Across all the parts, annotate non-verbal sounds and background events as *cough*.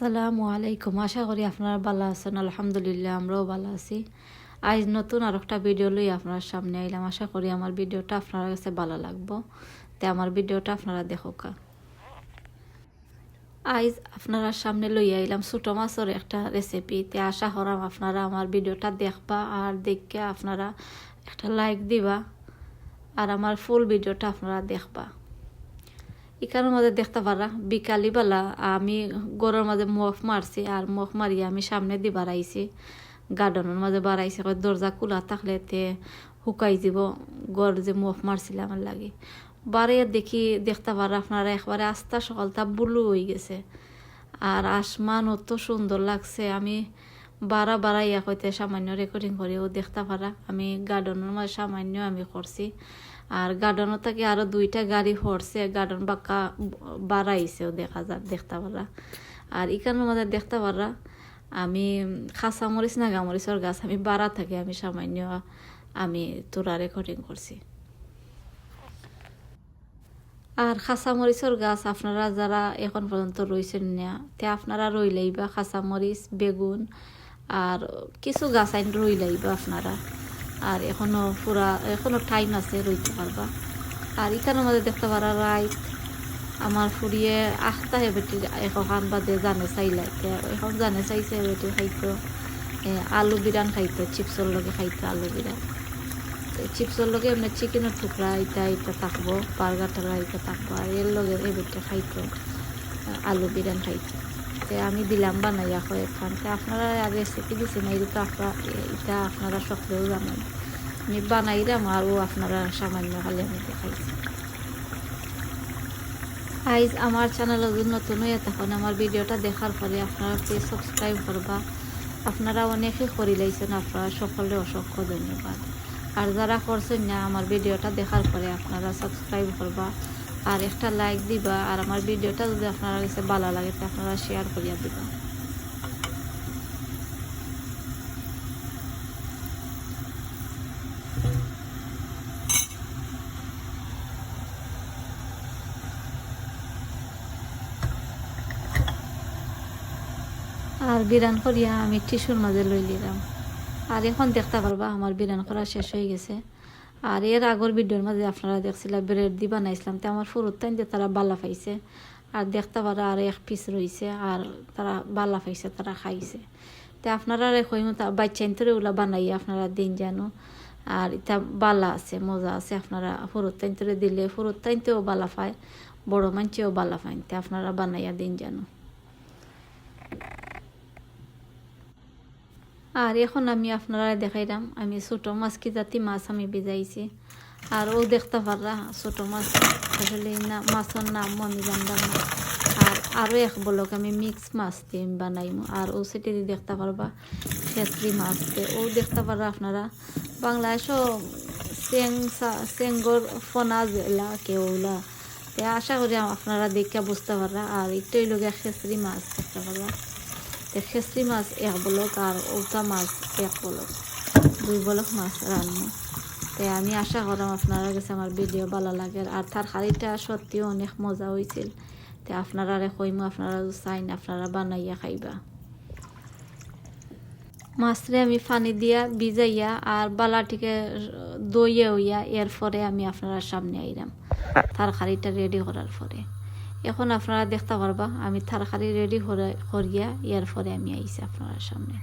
আসসালামু আলাইকুম। আশা করি আপনারা ভালো আছেন। আলহামদুলিল্লাহ, আমরাও ভালো আছি। আজ নতুন আর একটা ভিডিও লই আপনার সামনে আইলাম। আশা করি আমার ভিডিওটা আপনার কাছে ভালো লাগবো। তে আমার ভিডিওটা আপনারা দেখোকা। আজ আপনারা সামনে লই আইলাম ছোটো মাছের একটা রেসিপি তে আশা করাম আপনারা আমার ভিডিওটা দেখবা আর দেখে আপনারা একটা লাইক দিবা। আর আমার ফুল ভিডিওটা আপনারা দেখবা। এখানের মাঝে দেখতে পারা। বিকালিবেলা আমি গরুর মাঝে মুখ মারছি আর মুখ মারিয়ে আমি সামনে দিয়ে বাড়াইছি। গার্ডেনের মাঝে বাড়াইছি দরজা খোলা থাকলে তে শুকাই যাব গড় যে মুখ মারছিলাম আমার লাগে। বারে দেখি দেখতে পারা আপনারা একবারে আস্তা সকালটা বুলু হয়ে গেছে। আর আসমান অত সুন্দর লাগছে, আমি বারা বাড়াইয়া কইতে সামান্য রেকর্ডিং করেও দেখতে পারা। আমি গার্ডেনের মাঝে সামান্য আমি করছি। আর গার্ডেনও থাকে, আরও দুইটা গাড়ি হরছে, গার্ডেন বাঁকা বাড়াইছেও দেখা যা দেখতে পারা আর ইকানের মধ্যে দেখতে পারা আমি খাসা মরিচ না গামরিচর গাছ, আমি বাড়া থাকে, আমি সামান্য আমি তোরা রেকর্ডিং করছি। আর খাসা মরিচর গাছ আপনারা যারা এখন পর্যন্ত রয়েছেন না, তে আপনারা রইলেই বা খাসা মরিচ, বেগুন, আর কিছু গাছ আইন রইলেই বা আপনারা। আর এখনও পুরা, এখনও টাইম আছে রইতে পারবা। আর এখানের মধ্যে দেখতে পারা রাইট আমার ফুরিয়ে আখতা হে বেটি, এখন বাদে জানে চাইলাইতে এখন জানে চাইছে বেটি খাইতো আলু বিরান খাইতো, চিপসর লগে খাইতো আলু বিরান। চিপসর লগে এমনি চিকেনের টুকরা ইটা ইটা থাকব, বার্গার টার্গার ইটা থাকব, আর এর লগে এ বেটি খাইতো আলু বিরান খাইতো। তে আমি দিলাম বানাইয়া কয়েকখান তে আপনারা আর রেসিপি দিছেন, এই তো এটা আপনারা সকলেও জানেন। আমি বানাইলাম আরও আপনারা সামান্য খালি আমি দেখাইছি। আইজ আমার চ্যানেল নতুন হয়ে তখন আমার ভিডিওটা দেখার পরে আপনারা প্লিজ সাবস্ক্রাইব করবা। আপনারা অনেকে করে লাইছেন, আপনারা সকলে অসংখ্য ধন্যবাদ। আর যারা করছেন না, আমার ভিডিওটা দেখার পরে আপনারা সাবস্ক্রাইব করবা। আর একটা লাইক দিবা, আর আমার ভিডিওটা যদি আপনার কাছে ভালো লাগে, তো আপনারা শেয়ার করিয়া দিবা। আর বিরান করিয়া আমি টিস্যুর মাঝে লই আর এখন দেখতে পারবা, আমার বিরান করা শেষ হয়ে গেছে। আর এর আগর ভিডিওর মাঝে আপনারা দেখছিলাম ব্রেড দি বানাইছিলাম তো আমার ফুরুর টাইম যে তারা বালা পাইছে। আর দেখতে পারা আর এক পিস রয়েছে আর তারা বালা পাইছে, তারা খাইছে। তো আপনারা কইম বাচ্চা ইন্তরে ওগুলা বানাই, আপনারা দিন জানো। আর এটা বালা আছে, মজা আছে, আপনারা ফুরুর টাইন্তরে দিলে ফুরুর টাইনতেও বালা পায়, বড় মানছেও বালা পায়, তো আপনারা বানাইয়া দিন জানো। আর এখন আমি আপনারা দেখাইলাম আমি ছোটো মাছ কি জাতি মাছ আমি ভিজাইছি আর ও দেখতে পাররা ছোটো মাছ আসলে না, মাছের নামও আমি জানলাম না। আর আরও এক বলক আমি মিক্স মাছ দিয়ে বানাইমু। আর ও সেটি দিয়ে দেখতে পারবা খেসরি মাছ দিয়ে। ও দেখতে পারবা আপনারা বাংলাদেশও চেং চেঙ্গর ফনা জেলা কেউলা আশা করি আপনারা দেখে বুঝতে পাররা আর একটাই লোক খেসরি মাছ দেখতে পারবা খেসরি মাছ এক বলক আর ওটা মাছ এক বলক। দুই বলক মাছ রান্না। তাই আমি আশা করলাম আপনারা কাছে আমার ভিডিও ভালো লাগে। আর তার হাড়িটা সত্যিও অনেক মজা হয়েছিল তাই আপনারা কইমু, আপনারা চাইন, আপনারা বানাইয়া খাইবা। মাছরে আমি পানি দিয়া ভিজাইয়া আর বালাটিকে দইয়া হইয়া এরপরে আমি আপনারা সামনে আইলাম তার হাড়িটা রেডি করার পরে। এখন আপনারা দেখতে পারবা, আমি তরকারি রেডি করিয়া ইয়ার পরে আমি আইছি আপনার সামনে।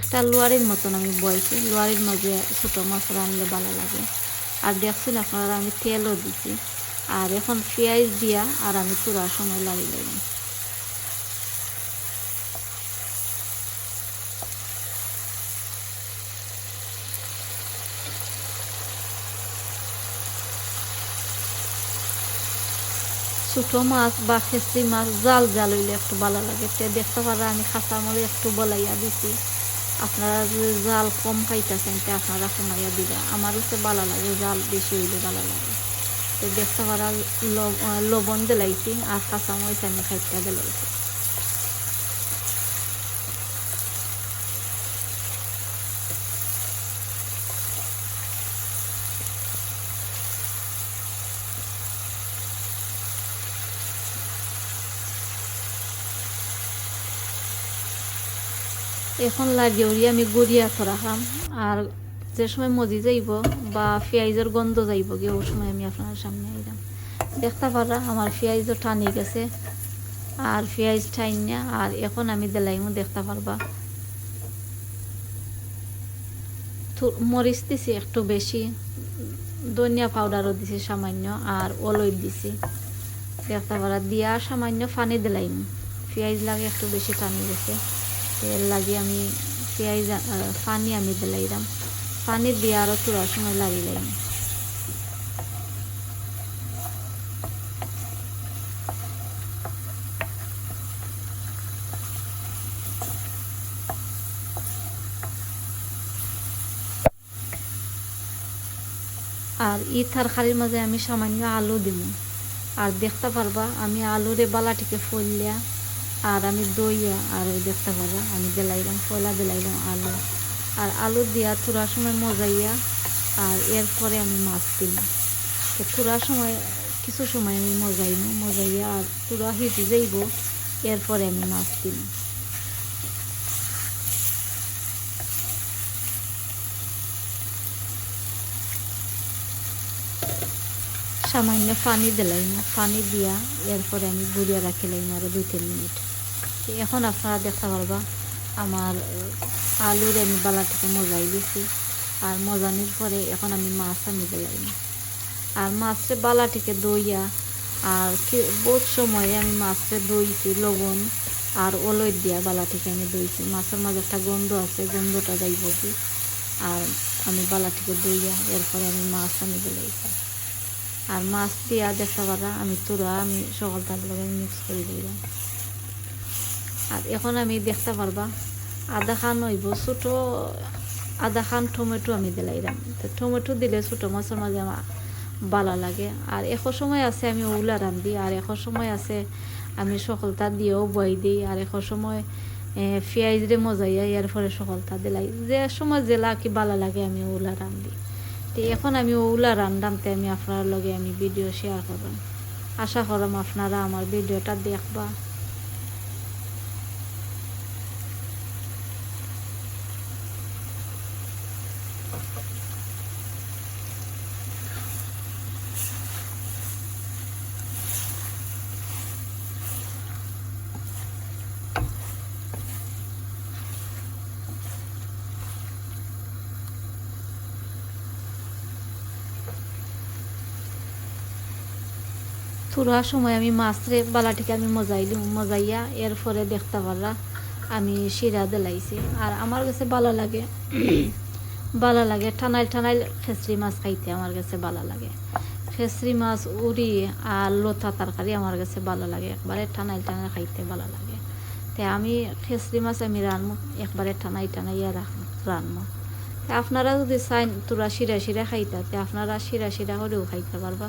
একটা লোয়ারির মতন আমি বইছি, লোয়ারির মাঝে ছোটো মাছ রানলে ভালো লাগে। আর দেখছেন আপনারা, আমি তেলও দিছি। আর এখন পেঁয়াজ দিয়া আর আমি চূড়ার সময় লাড়ি ছোটো মাছ বা খেসি মাছ, জাল জাল হইলে একটু ভালো লাগে। তে দেখতে পারা আমি খাঁচা মরে একটু বলাইয়া দিছি। আপনারা যদি জাল কম খাইতেছেন, তে আপনারা কমাইয়া দিবা। আমার হচ্ছে ভালো লাগে, জাল বেশি হইলে ভালো লাগে। তো দেখতে পারা লবণ দিলাইছি আর খাঁচা মরিচ আমি খাইতে দিলাইছি। এখন লাগিয়ে উড়িয়ে আমি গড়িয়া থরা খাম। আর যে সময় মজি যাইব বা পেঁয়াজের গন্ধ যাইব গিয়ে ওই সময় আমি আপনার সামনে আইলাম। দেখতে পারা, আমার পেঁয়াজও টানি গেছে, আর পেঁয়াজ ঠাইন না, আর এখন আমি দেলাইমও দেখতে পারবা। মরিচ দিছি একটু বেশি, ধনিয়া পাউডারও দিছি সামান্য, আর অলই দিছি। দেখতে পারা, দিয়া সামান্য পানি দিলাইম। পেঁয়াজ লাগে একটু বেশি টানি গেছে। লাগে আমি পেঁয়াজ পানি আমি দিলাইলাম পানি দিয়ে আরও তোলার সময় লাগিলাইম আর ই তরকারির মাঝে আমি সামান্য আলু দিব আর দেখতে পারবা, আমি আলুরে বালাটিকে ফলিয়া আর আমি দইয়া আর ওই দেখতে পারবা আমি দিলাইলাম ফলা দিলাইলাম আলু। আর আলু দিয়া থোড়া সময় মজাইয়া আর এরপরে আমি মাছ দিলাম। তো থোড়া সময়, কিছু সময় আমি মজাইম মজাইয়া আর থোড়া হিটি যাইব, এরপরে আমি মাছ দিলাম। সামান্য পানি দিলাইম পানি দিয়া এরপরে আমি গুড়িয়া রাখিলাইম আরও দুই, তিন মিনিট। এখন আপনারা দেখতে পারবা আমার আলুর আমি বালাটাকে মজাই দিছি আর মজানির পরে এখন আমি মাছ আমি দিলাইম আর মাছের বালাটিকে দইয়া আর কি, বহুত সময়ে আমি মাছকে দইছি লবণ আর ওলই দিয়া বালাটিকে আমি দইছি মাছের মাঝে একটা গন্ধ আছে, গন্ধটা যাইব কি? আর আমি বালাটিকে দইয়া এরপরে আমি মাছ আমি দিলাইছি আর মাছ দিয়া দেখতে পারা আমি তোরা আমি সকলটার লগে মিক্স করে দিলাম। আর এখন আমি দেখতে পারবা আধা খান হইব, ছোটো আধা খান টমেটো আমি দিলাইলাম টমেটো দিলে ছোটো মাছের মাঝে আমার ভালো লাগে। আর এখন সময় আছে আমি ওগুলা রান্ধি, আর এখন সময় আছে আমি সকলটা দিয়েও বই দিই, আর এখন সময় পেঁয়াজ রে মজাইয়া এর পরে সকলটা দিলাই। যে সময় জেলা কি ভালো লাগে আমি ওগুলা রান্ধি। তো এখন আমি ওগুলা রান্ধামতে আমি আপনার লগে আমি ভিডিও শেয়ার করলাম আশা করলাম আপনারা আমার ভিডিওটা দেখবা। থোড়া সময় আমি মাছরে বালাটিকে আমি মজাই মজাইলি মজাইয়া এরপরে দেখতে পারলা আমি শিরা দিলাইছি। আর আমার কাছে ভালো লাগে *coughs* ভালো লাগে, ঠানাইল ঠানাইল খেসরি মাছ খাইতে আমার কাছে ভালো লাগে। খেসরি মাছ উড়ি আর লতা তরকারি আমার কাছে ভালো লাগে, একবারে ঠানাইল টানাই খাইতে ভালো লাগে। তে আমি খেসরি মাছ আমি রানবো একবারে রাখ রানবো তে আপনারা যদি চাই তোরা শিরা শিরা খাইতা, তে আপনারা শিরা শিরা হলেও খাইতে পারবা।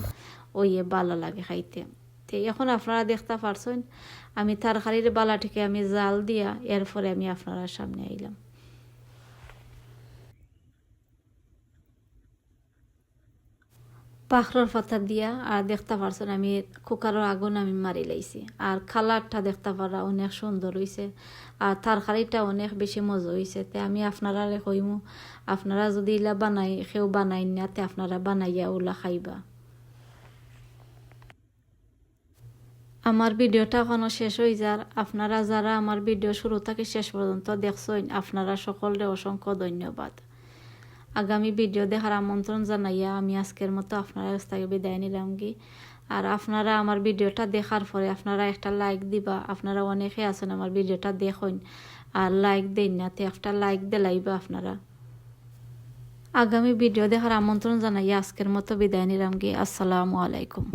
ওইয়ে বালা লাগে খাইতে। তো এখন আপনারা দেখতে পারছেন, আমি তরকারির বালাটিকে আমি জাল দিয়া এরপরে আমি আপনারা সামনে আইলাম। পাখরার পাতা দিয়া, আর দেখতে পারছেন আমি কুকারের আগুন আমি মারি লাইছি। আর কালারটা দেখতে পারা অনেক সুন্দর হয়েছে আর তরকারিটা অনেক বেশি মজা হয়েছে তে আমি আপনারা কইমু, আপনারা যদি ইলা বানাই সেও বানাই না, তে আপনারা বানাইয়া ওলা খাইবা। আমার ভিডিওটা এখনও শেষ হয়ে যার। আপনারা যারা আমার ভিডিও শুরু থেকে শেষ পর্যন্ত দেখছেন, আপনারা সকলরে অসংখ্য ধন্যবাদ। আগামী ভিডিও দেখার আমন্ত্রণ জানাইয়া আমি আজকের মতো আপনারা থেকে বিদায় নিলাম কি? আর আপনারা আমার ভিডিওটা দেখার পরে আপনারা একটা লাইক দিবা। আপনারা অনেকে আছেন আমার ভিডিওটা দেখুন। আর লাইক দেন না, তে একটা লাইক দিলাইবা আপনারা। আগামী ভিডিও দেখার আমন্ত্রণ জানাইয়া আজকের মতো বিদায় নিলাম কি? আসসালামু আলাইকুম।